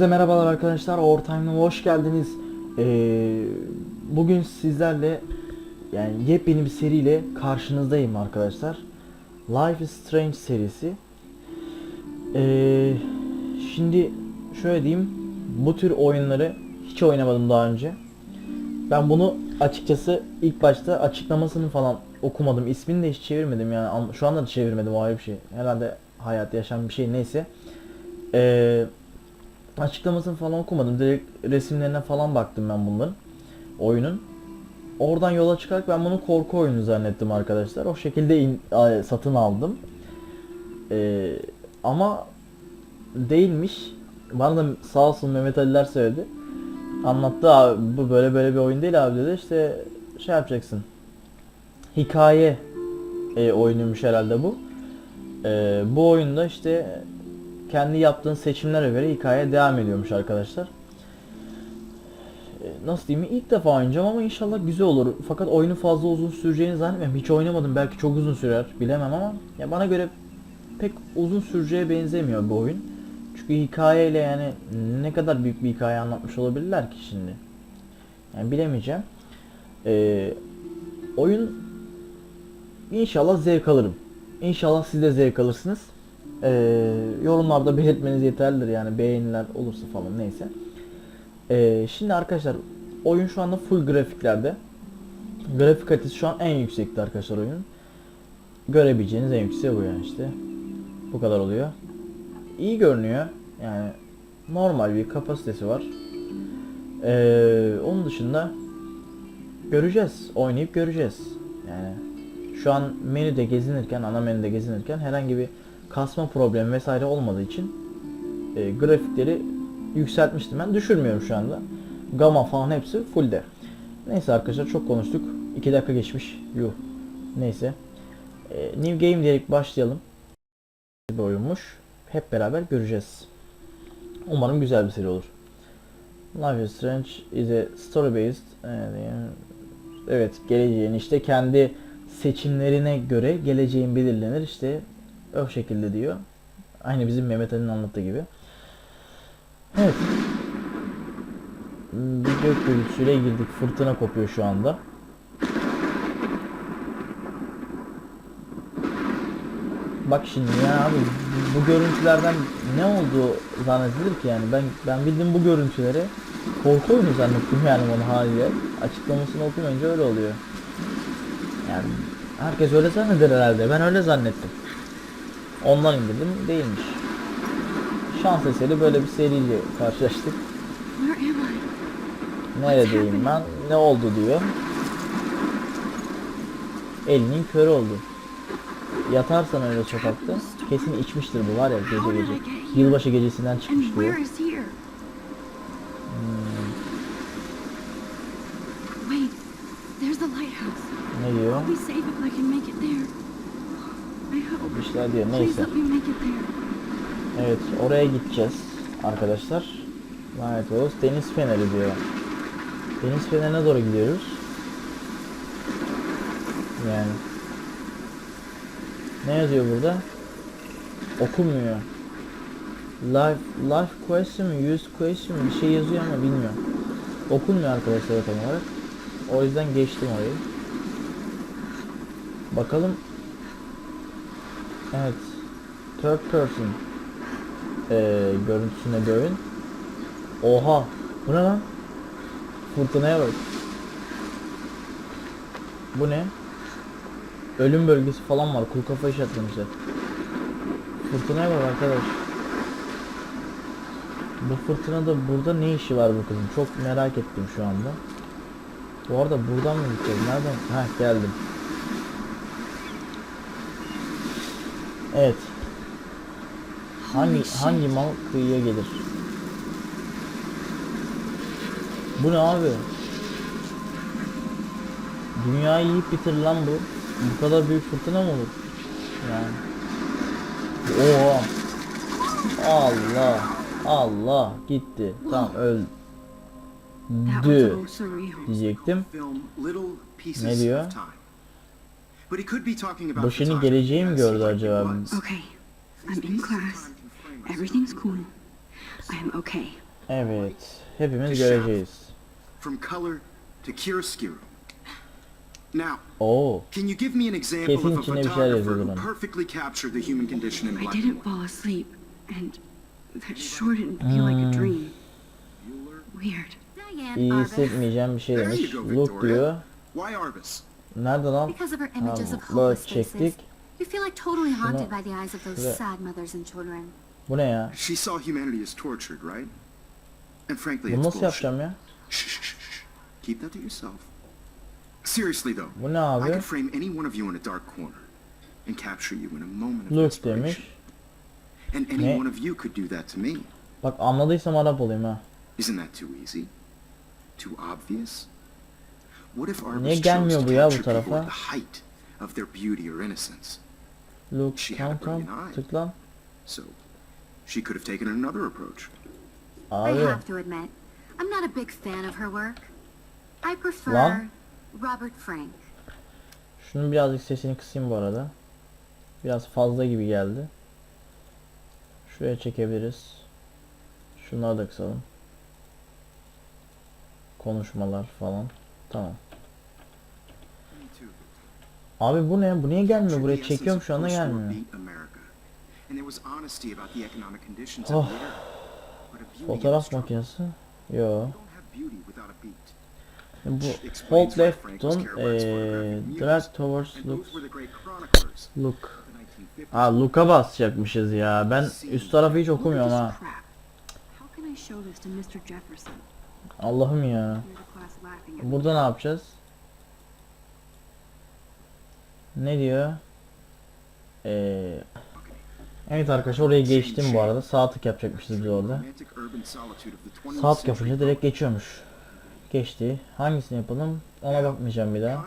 Hepinize merhabalar arkadaşlar. Overtime''a hoş geldiniz. Ee, bugün sizlerle yani yepyeni bir seriyle karşınızdayım arkadaşlar. Life is Strange serisi. Ee, şimdi şöyle diyeyim. Bu tür oyunları hiç oynamadım daha önce. Ben bunu açıkçası ilk başta açıklamasını falan okumadım. İsmini de hiç çevirmedim yani. An- Şu anda da çevirmedim o ayrı bir şey. Herhalde hayat yaşam bir şey neyse. Eee açıklamasını falan okumadım. Direkt resimlerine falan baktım ben bunların. Oyunun. Oradan yola çıkarak ben bunu korku oyunu zannettim arkadaşlar. O şekilde in- satın aldım. Ee, ama değilmiş. Bana da sağ olsun Mehmet Aliler söyledi. Anlattı abi bu böyle böyle bir oyun değil abi dedi. İşte şey yapacaksın. Hikaye e, oyunuymuş herhalde bu. Ee, bu oyunda işte kendi yaptığın seçimlere göre hikaye devam ediyormuş arkadaşlar. Ee, Nasıl diyeyim ilk defa oynayacağım ama inşallah güzel olur. Fakat oyunu fazla uzun süreceğini zannetmiyorum. Hiç oynamadım belki çok uzun sürer bilemem ama ya bana göre pek uzun süreceğe benzemiyor bu oyun. Çünkü hikayeyle yani ne kadar büyük bir hikaye anlatmış olabilirler ki şimdi. Yani bilemeyeceğim. Ee, oyun inşallah zevk alırım. İnşallah siz de zevk alırsınız. Ee, yorumlarda belirtmeniz yeterlidir yani beğeniler olursa falan neyse. Ee, şimdi arkadaşlar oyun şu anda full grafiklerde. Grafik kalitesi şu an en yüksekte arkadaşlar oyunun. Görebileceğiniz en yüksek bu yani işte. Bu kadar oluyor. İyi görünüyor. Yani normal bir kapasitesi var. Ee, onun dışında göreceğiz. Oynayıp göreceğiz. Yani şu an menüde gezinirken, ana menüde gezinirken herhangi bir kasma problemi vesaire olmadığı için e, grafikleri yükseltmiştim ben. Düşürmüyorum şu anda. Gamma falan hepsi fullde. Neyse arkadaşlar çok konuştuk. 2 dakika geçmiş. Yuh. Neyse. E, new game diyerek başlayalım. Bir oyunmuş. Hep beraber göreceğiz. Umarım güzel bir seri olur. Life is Strange is a story based. Evet geleceğin işte kendi seçimlerine göre geleceğin belirlenir işte o şekilde diyor. Aynı bizim Mehmet Ali'nin anlattığı gibi. Evet. Bir gök gürültüsüyle girdik. Fırtına kopuyor şu anda. Bak şimdi ya abi bu, görüntülerden ne oldu zannedilir ki yani ben ben bildim bu görüntüleri korku oyunu zannettim yani onu haliyle açıklamasını okumayınca öyle oluyor. Yani herkes öyle zanneder herhalde ben öyle zannettim. Ondan indirdim değilmiş. Şans eseri böyle bir seriyle karşılaştık. Neredeyim ben? Ne oldu diyor. Elinin körü oldu. Yatarsan öyle sokakta kesin içmiştir bu var ya gece gece. Yılbaşı gecesinden çıkmış diyor. Şeyler diyor. Please Neyse. Evet oraya gideceğiz arkadaşlar. Lighthouse deniz feneri diyor. Deniz fenerine doğru gidiyoruz. Yani. Ne yazıyor burada? Okunmuyor. Life, life question mi, use question mi bir şey yazıyor ama bilmiyorum. Okunmuyor arkadaşlar tam olarak. O yüzden geçtim orayı. Bakalım. Evet. Third person ee, görüntüsüne bir. Oha! Bu ne lan? Fırtınaya bak. Bu ne? Ölüm bölgesi falan var. Kuru kafa işaretlemişler. Fırtınaya bak arkadaş. Bu fırtınada burada ne işi var bu kızın? Çok merak ettim şu anda. Bu arada buradan mı gideceğiz? Nereden? Heh geldim. Evet. Hangi shit. hangi mal kıyıya gelir? Bu ne abi? Dünyayı yiyip bitir lan bu. Bu kadar büyük fırtına mı olur? Yani. Oha. Allah. Allah gitti. Tamam öldü. Diyecektim. Ne diyor? But he could be talking about Bu şimdi photography geleceği mi gördü acaba? Okay, I'm in class. Everything's cool. I am okay. Evet. Hepimiz göreceğiz. From color to chiaroscuro. Now, Oo. can you give me an example Kesin of a photographer who perfectly captured the human condition in I black didn't and white? fall asleep, and that sure didn't feel like a dream. Weird. İyi hissetmeyeceğim bir şey There demiş. you go, Look diyor. Why Arbus? Nerede lan? Because of her Tamam. images of Böyle hopeless faces. çektik. You feel like totally haunted Şuna- by the eyes of those şuraya- sad mothers and children. Bu ne ya? She saw humanity as tortured, right? And frankly, Bunu it's nasıl yapacağım ya? Shh, shh, shh, shh. Keep that to yourself. Seriously though, Bu ne I abi? could frame any one of you in a dark corner and capture you in a moment of Look desperation. demiş. And any Ne? one of you could do that to me. Bak anladıysam Arap olayım ha. Isn't that too easy? Too obvious? Niye gelmiyor bu ya bu tarafa? Look She had tamam a tamam. brilliant eye. Tıklan. So, she could have taken another approach. I have to admit, I'm not a big fan of her work. I prefer Lan. Robert Frank. Şunun birazcık sesini kısayım bu arada. Biraz fazla gibi geldi. Şuraya çekebiliriz. Şunları da kısalım. Konuşmalar falan. Tamam. Abi bu ne? Bu niye gelmiyor? Buraya çekiyorum şu anda gelmiyor. Oh. Fotoğraf makinesi. Yo. Bu hold left on muse. drag towards look look. of the 1950s. Aa look'a basacakmışız ya. Ben üst tarafı hiç okumuyorum ha. Allah'ım ya. Burada ne yapacağız? Ne diyor? Ee, evet arkadaşlar oraya geçtim bu arada. Sağ tık yapacakmışız biz orada. Romantic urban solitude of the 20th Sağ tık yapınca direkt geçiyormuş. Geçti. Hangisini yapalım? Ona bakmayacağım bir daha.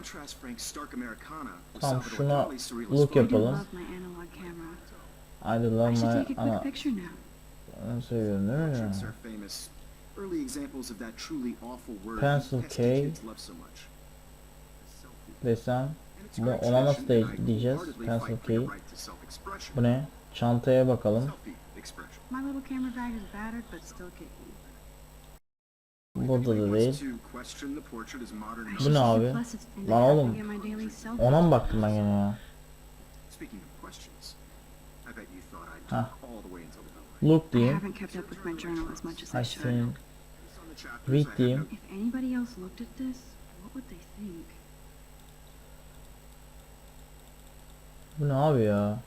Tamam, şuna look yapalım. love my analog camera. I love my... Ana, onu söylüyorum değil mi? Early examples of that truly awful word Pencil K. kids love so much. Selfie. Desem. Bu- ona nasıl de- diyeceğiz? Pencil K. Bu ne? Çantaya bakalım. Burada da değil. Bu ne abi? Lan oğlum. Ona mı baktım ben gene ya? Speaking Look I diyeyim. haven't kept up with my journal as much as I I Read had diyeyim. no- If anybody else looked at this, what would they think? Bu ne abi ya?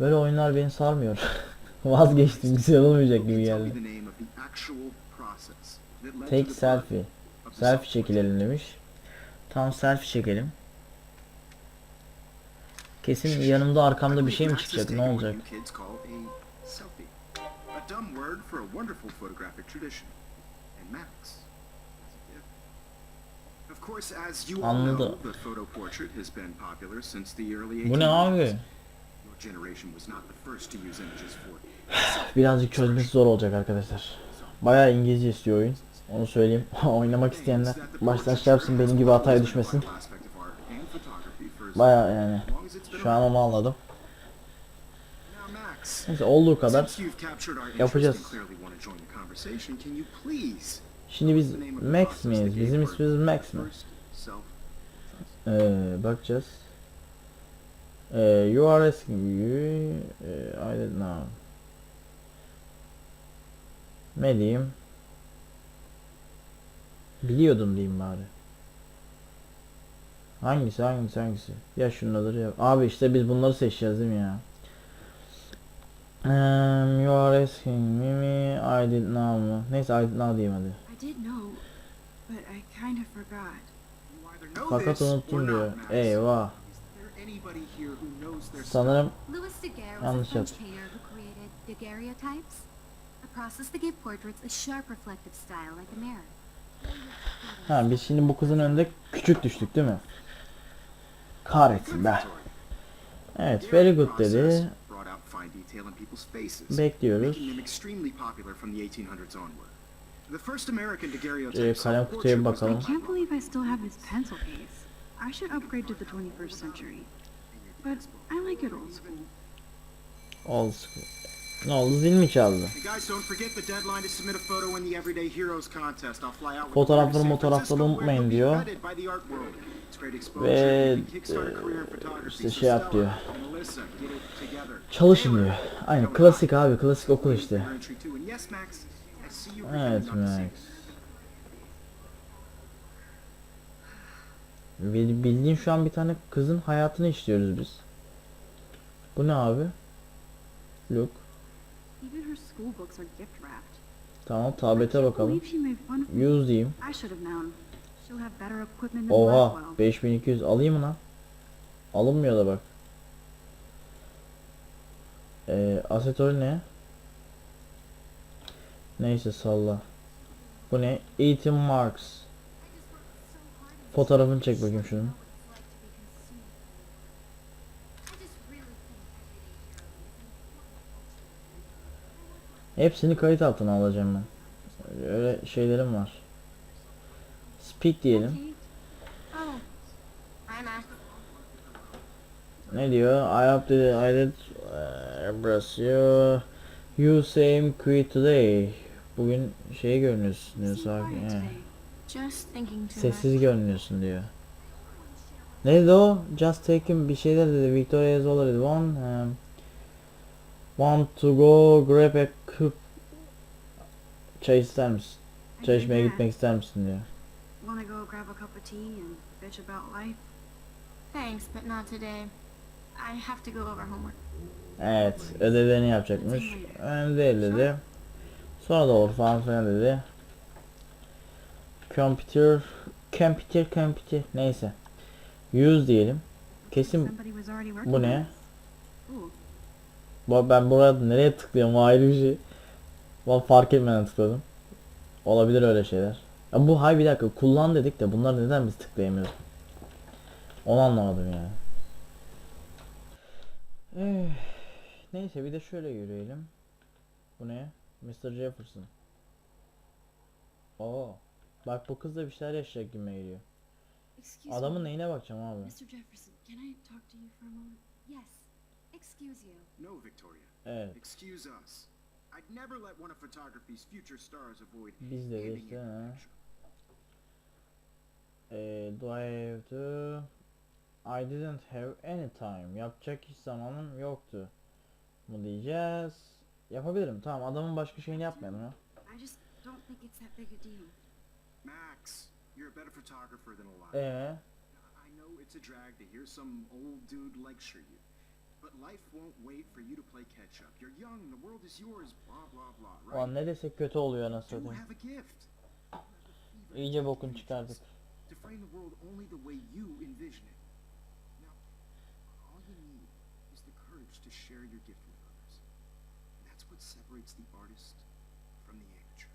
Böyle oyunlar beni sarmıyor. Vazgeçtim. Güzel olmayacak gibi geldi. Take selfie. Selfie çekilelim demiş. Tamam selfie çekelim. Kesin yanımda arkamda bir şey mi çıkacak? Ne olacak? Selfie. A dumb word for a wonderful photographic tradition. And Max. Of course, as you all know, the photo portrait has been popular since the early Bu ne 1800s. abi? Your generation was not the first to use images for Birazcık çözmesi zor olacak arkadaşlar. Bayağı İngilizce istiyor oyun. Onu söyleyeyim. Oynamak isteyenler baştan şey yapsın benim gibi hataya düşmesin. Bayağı yani. Şu an onu anladım. Neyse olduğu kadar. yapacağız. Şimdi biz Max miyiz? Bizim ismimiz Max mi? Ee, bakacağız. Ee, you are asking you. Ee, I don't know. Ne diyeyim? Biliyordum diyeyim bari. Hangisi hangisi hangisi? Ya şundadır ya. Abi işte biz bunları seçeceğiz değil mi ya? Um, you are asking me mi? I did know? Neyse I did know diyeyim hadi. I did know, but I kind of forgot. Fakat unuttum diyor. Eyvah. Sanırım Yanlış yaptım. painter who created daguerreotypes, a process that gave portraits a sharp reflective style like a mirror. ha biz şimdi bu kızın önünde küçük düştük değil mi? Kahretsin be. Evet very good dedi. Bekliyoruz. Ee, kalem kutuya bir bakalım. I can't believe I still have this pencil case. I should upgrade to the 21st century. But I like it old school. Old school. Ne oldu zil mi çaldı? The in the Fotoğrafları, the fotoğrafları unutmayın diyor. Ve, photography. işte şey yap diyor. Çalışın diyor. Aynı coming klasik abi klasik okul işte. Evet Max. Bil- Bildiğin şu an bir tane kızın hayatını işliyoruz biz. Bu ne abi? Look. Tamam tablete bakalım. Use diyeyim. Oha Blackwell. 5200 alayım mı lan? Alınmıyor da bak. Ee, asetol ne? Neyse salla. Bu ne? Eğitim Marks. Fotoğrafını çek bakayım şunun. Hepsini kayıt altına alacağım ben. Öyle şeylerim var. Speak diyelim. Ne diyor? I hope that I did uh, embrace you. You same quit today. Bugün şey görünüyorsun diyor sakin. he. Sessiz görünüyorsun diyor. Ne dedi o? Just taking bir şeyler dedi. Victoria has already won. Um, want to go grab a cup. Çay ister misin? Çay içmeye gitmek ister misin diyor. Wanna go grab a cup of tea and bitch about life? Thanks, but not today. I have to go over homework. Evet, ödevlerini yapacakmış. Önemli değil dedi. Sonra da olur falan filan dedi. Computer, computer, computer. Neyse. Use diyelim. Kesin bu ne? Bu- Ben burada nereye tıklıyorum ayrı bir şey. Vallahi fark etmeden tıkladım. Olabilir öyle şeyler. Ya bu hay bir dakika kullan dedik de bunlar neden biz tıklayamıyoruz? Onu anlamadım yani. Eh, Neyse bir de şöyle yürüyelim. Bu ne? Mr. Jefferson. Oo. Bak bu kız da bir şeyler yaşayacak gibi geliyor. excuse Adamın neyine bakacağım abi? Mr. Jefferson, can I talk to you for a moment? Yes. Excuse you. No, Victoria. Evet. Excuse us. I'd never let one of photography's future stars avoid Biz de a ha. Eh, do I have to? I didn't have any time. Yapacak hiç zamanım yoktu. Mu diyeceğiz. Yapabilirim. Tamam adamın başka şeyini yapmayalım ha. I just don't think it's that big a deal. Max, you're a better photographer than a lot. Ee, I know it's a drag to hear some old dude lecture you, but life won't wait for you to play catch up. You're young, the world is yours, blah blah blah, right? ulan ne desek kötü oluyor anasını You satayım. İyice images, çıkardık. To frame the world only the way you envision it. Now, all you need is the courage to share your gift with others. And that's what separates the artist from the amateur.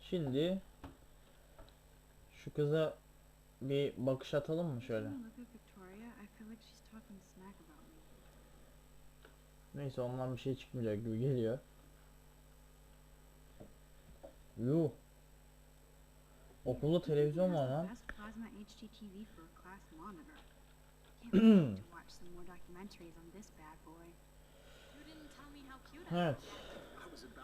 Şimdi şu kıza bir bakış atalım mı şöyle? When I look at Victoria, I feel like she's talking smack about me. Neyse ondan bir şey çıkmayacak gibi geliyor. Yuh. Okulda televizyon var lan. Evet.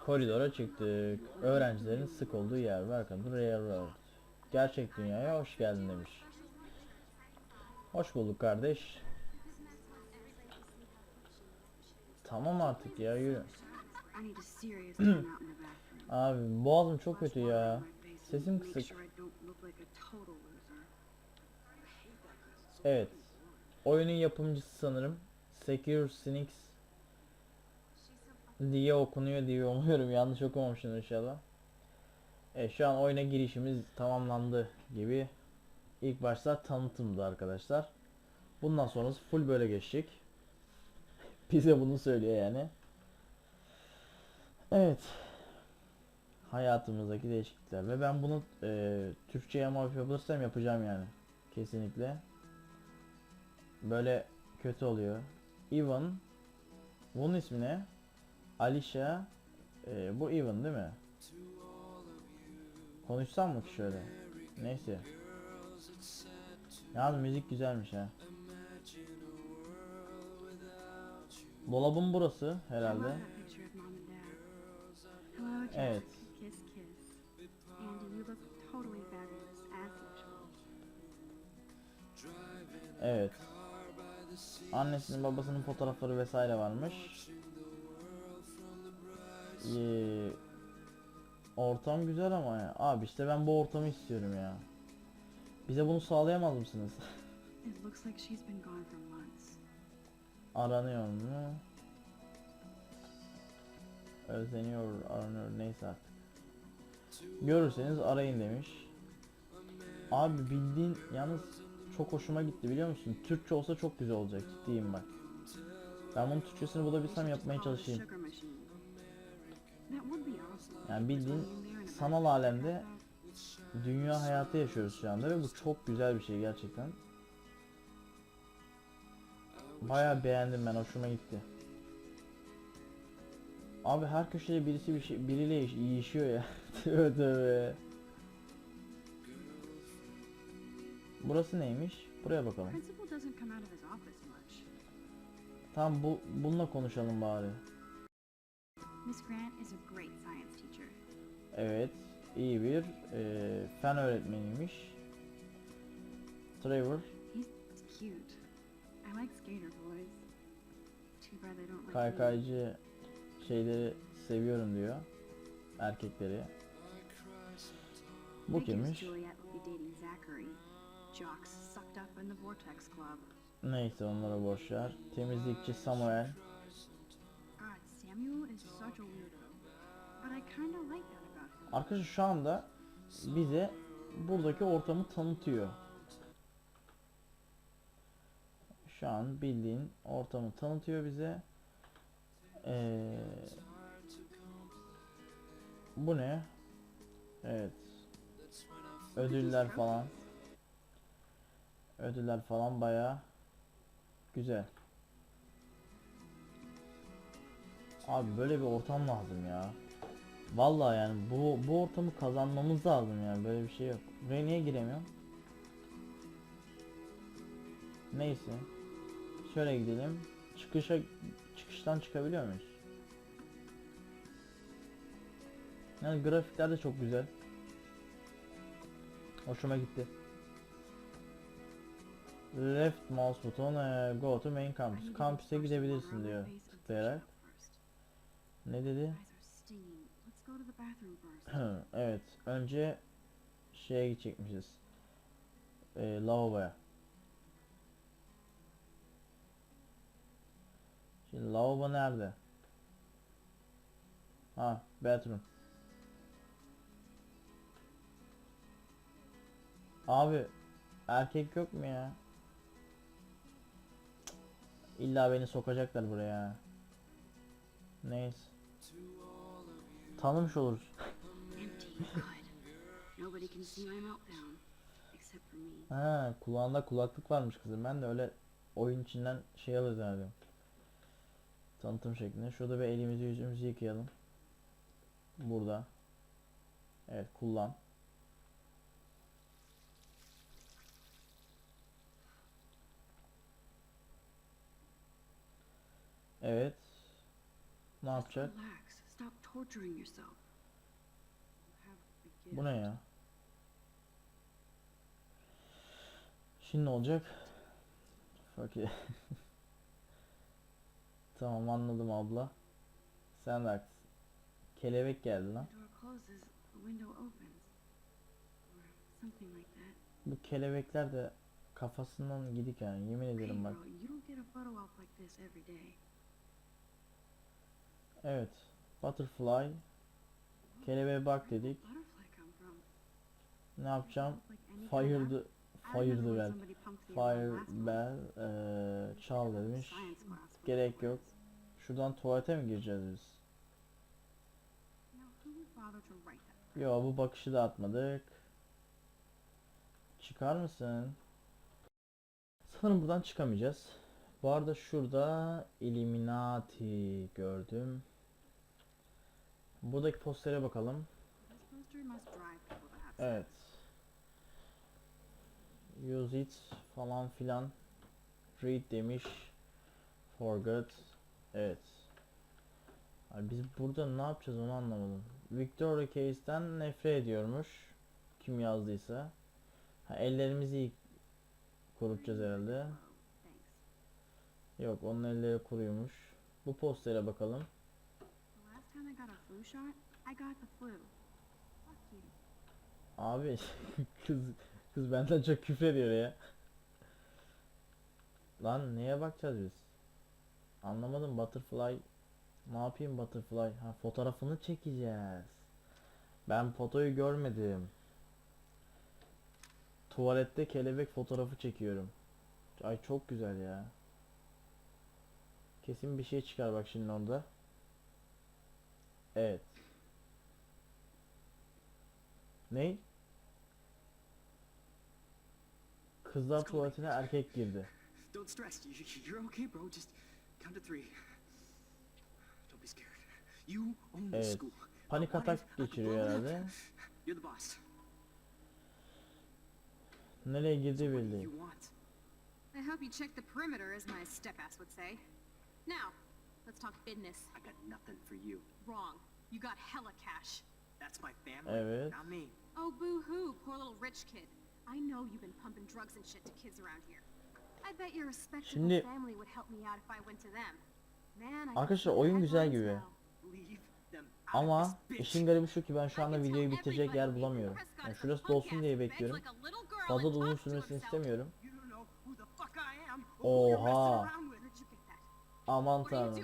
Koridora çıktık. Öğrencilerin sık olduğu yer. Welcome to Railroad. Gerçek dünyaya hoş geldin demiş. Hoş bulduk kardeş. Tamam artık ya yürü. Abi boğazım çok kötü ya. Sesim kısık. Evet. Oyunun yapımcısı sanırım. Secure Sinix diye okunuyor diye umuyorum. Yanlış okumamışım inşallah. Evet şu an oyuna girişimiz tamamlandı gibi. İlk başta tanıtımdı arkadaşlar. Bundan sonrası full böyle geçecek. Bize bunu söylüyor yani. Evet. Hayatımızdaki değişiklikler ve ben bunu e, Türkçe'ye muhafif yapılırsam yapacağım yani. Kesinlikle. Böyle kötü oluyor. Ivan. Bunun ismi ne? Alicia. Ee, bu Ivan değil mi? Konuşsam mı ki şöyle? Neyse. Yalnız müzik güzelmiş ha. Dolabın burası herhalde. that Evet. Annesinin babasının fotoğrafları vesaire varmış. Ee, ortam güzel ama ya. Abi işte ben bu ortamı istiyorum ya. Bize bunu sağlayamaz mısınız? Aranıyor mu? Özleniyor, aranıyor neyse artık. Görürseniz arayın demiş. Abi bildiğin yalnız çok hoşuma gitti biliyor musun? Türkçe olsa çok güzel olacak ciddiyim bak. Ben bunun Türkçesini bulabilsem yapmaya çalışayım. Yani bildiğin sanal alemde dünya hayatı yaşıyoruz şu anda ve bu çok güzel bir şey gerçekten. Bayağı beğendim ben hoşuma gitti. Abi her köşede birisi bir şey biriyle iş- yiyişiyor ya. tövbe tövbe. Burası neymiş? Buraya bakalım. Tamam bu bununla konuşalım bari. Evet, iyi bir eee, fen öğretmeniymiş. Trevor kaykaycı şeyleri seviyorum diyor. Erkekleri. Bu kimmiş? Neyse onlara boş ver. Temizlikçi Samuel. God, Samuel is such a weirdo. But I kinda like that about him. Arkadaşlar şu anda bize buradaki ortamı tanıtıyor. Şu an bildiğin ortamı tanıtıyor bize. Ee, bu ne? Evet. Ödüller falan. Ödüller falan bayağı güzel. Abi böyle bir ortam lazım ya. Vallahi yani bu bu ortamı kazanmamız lazım yani böyle bir şey yok. Buraya niye giremiyorum? Neyse. Şöyle gidelim. Çıkışa çıkıştan çıkabiliyor muyuz? Yani grafikler de çok güzel. Hoşuma gitti. Left mouse button eh, go to main campus. Kampüse gidebilirsin diyor. Tıklayarak. Ne dedi? Evet. Önce şeye gidecekmişiz. Ee, lavaboya. Şimdi lavabo nerede? Ha, bathroom. Abi erkek yok mu ya? İlla beni sokacaklar buraya. Neyse. Tanımış oluruz. Ha, kulağında kulaklık varmış kızım. Ben de öyle oyun içinden şey alırız herhalde. Tanıtım şeklinde. Şurada bir elimizi yüzümüzü yıkayalım. Burada. Evet kullan. Evet. Ne yapacak? Bu ne ya? Şimdi ne olacak? Fakir. tamam anladım abla. Sen de haklısın. Kelebek geldi lan. Bu kelebekler de kafasından gidik yani yemin ederim bak. girl, you don't get a photo op like this every day. Evet. Butterfly. Kelebeğe bak dedik. Ne yapacağım? Fire the Fire the bell. Fire bell. eee, çal demiş. Gerek yok. Şuradan tuvalete mi gireceğiz biz? Yo bu bakışı da atmadık. Çıkar mısın? Sanırım buradan çıkamayacağız. Bu arada şurada Illuminati gördüm. Buradaki postere bakalım. Evet. Use it falan filan. Read demiş. Forget. Evet. Abi biz burada ne yapacağız onu anlamadım. Victoria Case'den nefret ediyormuş. Kim yazdıysa. Ha, ellerimizi kurutacağız herhalde. Yok onun elleri kuruymuş. Bu postere bakalım. Abi kız kız benden çok küfür ediyor ya. Lan neye bakacağız biz? Anlamadım Butterfly. Ne yapayım Butterfly? Ha fotoğrafını çekeceğiz. Ben fotoyu görmedim. Tuvalette kelebek fotoğrafı çekiyorum. Ay çok güzel ya. Kesin bir şey çıkar bak şimdi orada. Evet. Ney? Kızlar tuvaletine erkek girdi. Don't stress. You- you- You're okay, bro. Just count to three. Don't be scared. You own this Evet. school. Panik atak geçiriyor herhalde. You're the boss. Nereye girdi belli. you want? I hope you check the perimeter, as my step ass would say. Now, let's talk business. I got nothing for you. Wrong. You got hella cash. That's my family, Evet. not me. Oh, boo hoo, poor little rich kid. I know you've been pumping drugs and shit to kids around here. I bet your respectable Şimdi- family would help me out if I went to them. Man, I Arkadaşlar, see oyun güzel headlines gibi. now. Leave them out of Ama this bitch. işin garibi şu ki ben şu anda videoyu bitirecek yer bulamıyorum. Yani şurası dolsun diye bekliyorum. Fazla da uzun sürmesini istemiyorum. You don't know who the fuck I am or who you're Oha. around with. Aman tanrım.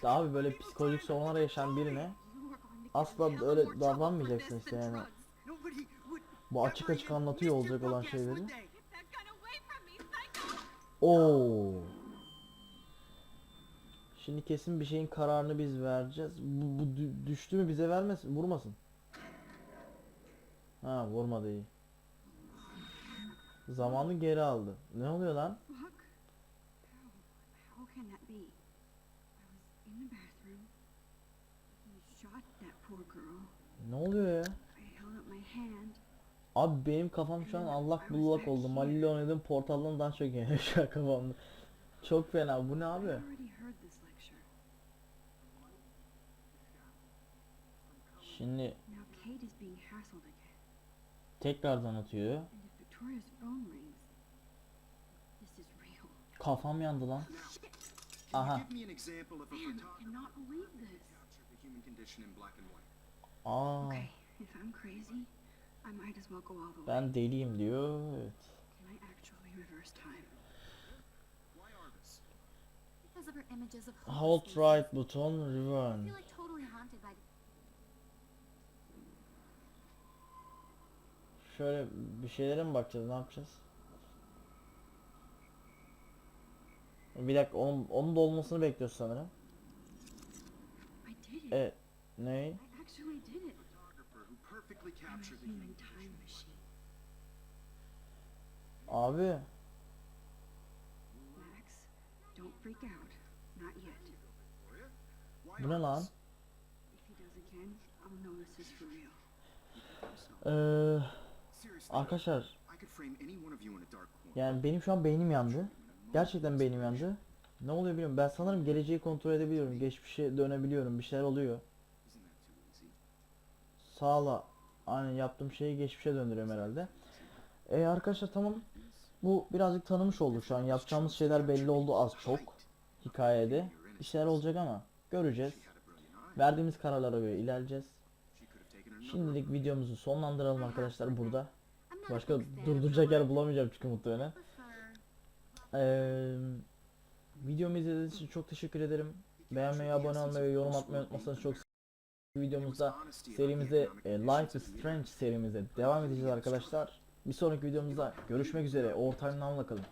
İşte abi böyle psikolojik sorunlar yaşayan birine Asla öyle davranmayacaksın işte yani. Bu açık açık anlatıyor olacak olan şeyleri. Oo. Şimdi kesin bir şeyin kararını biz vereceğiz. Bu, bu dü- düştü mü bize vermesin, vurmasın. Ha, vurmadı iyi. Zamanı geri aldı. Ne oluyor lan? Ne oluyor ya? Abi benim kafam şu an allak bullak oldu. Malili oynadım portaldan daha çok yani şu an kafamda. Çok fena. Bu ne abi? Şimdi tekrardan atıyor. Kafam yandı lan. Aha. you give me an example of a Man, I photographer cannot believe this. captured the human condition in black and white? Aa, Okay, if I'm crazy, I might as well go all the way. ben deliyim diyor. Evet. Can I actually reverse time? Why Arvis? Because of her images of Hold right button I rewind. feel like totally haunted by Şöyle bir şeylere mi bakacağız? Ne yapacağız? Bir dakika onun, onun da olmasını bekliyoruz sanırım. Evet. Ne? Abi. Max, don't freak out. Not yet. Why Bu ne lan? Seriously, arkadaşlar yani benim şu an beynim yandı. Gerçekten beynim yandı. Ne oluyor bilmiyorum. Ben sanırım geleceği kontrol edebiliyorum. Geçmişe dönebiliyorum. Bir şeyler oluyor. Sağla aynen yaptığım şeyi geçmişe döndürüyorum herhalde. E arkadaşlar tamam. Bu birazcık tanımış olduk şu an. Yapacağımız şeyler belli oldu az çok. Hikayede. Bir şeyler olacak ama göreceğiz. Verdiğimiz kararlara göre ilerleyeceğiz. Şimdilik videomuzu sonlandıralım arkadaşlar burada. Başka durduracak yer bulamayacağım çünkü muhtemelen. Eee videomu izlediğiniz için çok teşekkür ederim. Beğenmeyi, abone olmayı ve yorum atmayı unutmazsanız çok. Videomuzda serimize e, Life is Strange serimize devam edeceğiz arkadaşlar. Bir sonraki videomuzda görüşmek üzere. Time Now'la kalın.